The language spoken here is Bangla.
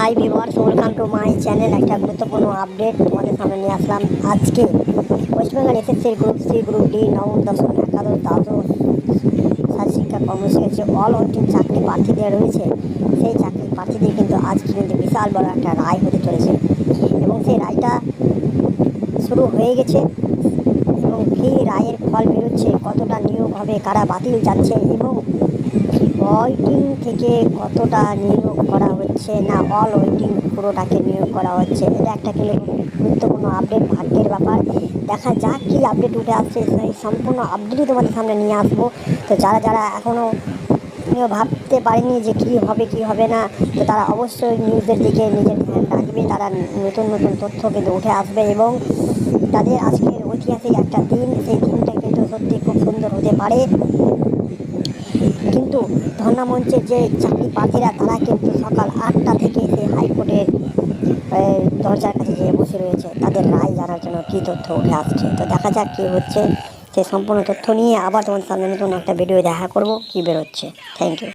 Hi viewers welcome to my channel একটা গুরুত্বপূর্ণ আপডেট তোমাদের সামনে নিয়ে আসলাম আজকে। ওয়েস্ট বেঙ্গল এসএসসির গ্রুপ সি গ্রুপ ডি নবম, দশম, একাদশ, দ্বাদশ শিক্ষা কর্মসূচি যে অল ওয়েটিং চাকরি প্রার্থীদের রয়েছে। সেই চাকরি প্রার্থীদের কিন্তু আজকে কিন্তু বিশাল বড় একটা রায় হতে চলেছে। এবং সেই রায়টা শুরু হয়ে গেছে। কী রায়ের ফল বেরোচ্ছে, কতটা নিয়োগ হবে, কারা বাতিল যাচ্ছে এবং ওয়েটিং থেকে কতটা নিয়োগ করা হচ্ছে? না অল ওয়েটিং পুরোটাকে নিয়োগ করা হচ্ছে। এটা একটা কিন্তু গুরুত্বপূর্ণ আপডেট ভাগ্যের ব্যাপার। দেখা যাক কী আপডেট উঠে আসছে। সেই সম্পূর্ণ আপডেটই তোমাদের সামনে নিয়ে আসব। তো যারা যারা এখনও ভাবতে পারেনি যে কী হবে কী হবে না। তো তারা অবশ্যই নিউজের দিকে নিজের ধ্যান রাখবে, তারা নতুন নতুন তথ্য কিন্তু উঠে আসবে এবং তাদের আজকের ঐতিহাসিক একটা দিন, সেই দিনটা কিন্তু সত্যি খুব সুন্দর হতে পারে। কিন্তু ধর্ণা মঞ্চের যে চাকরি প্রার্থীরা তারা কিন্তু সকাল আটটা থেকে সেই হাইকোর্টের দরজার কাছে যেয়ে বসে রয়েছে। তাদের রায় জানার জন্য কী তথ্য উঠে আসছে? তো দেখা যাক কী হচ্ছে। সেই সম্পূর্ণ তথ্য নিয়ে আবার তোমার সামনে নতুন একটা ভিডিও দেখা করব। কী বেরোচ্ছে? Thank you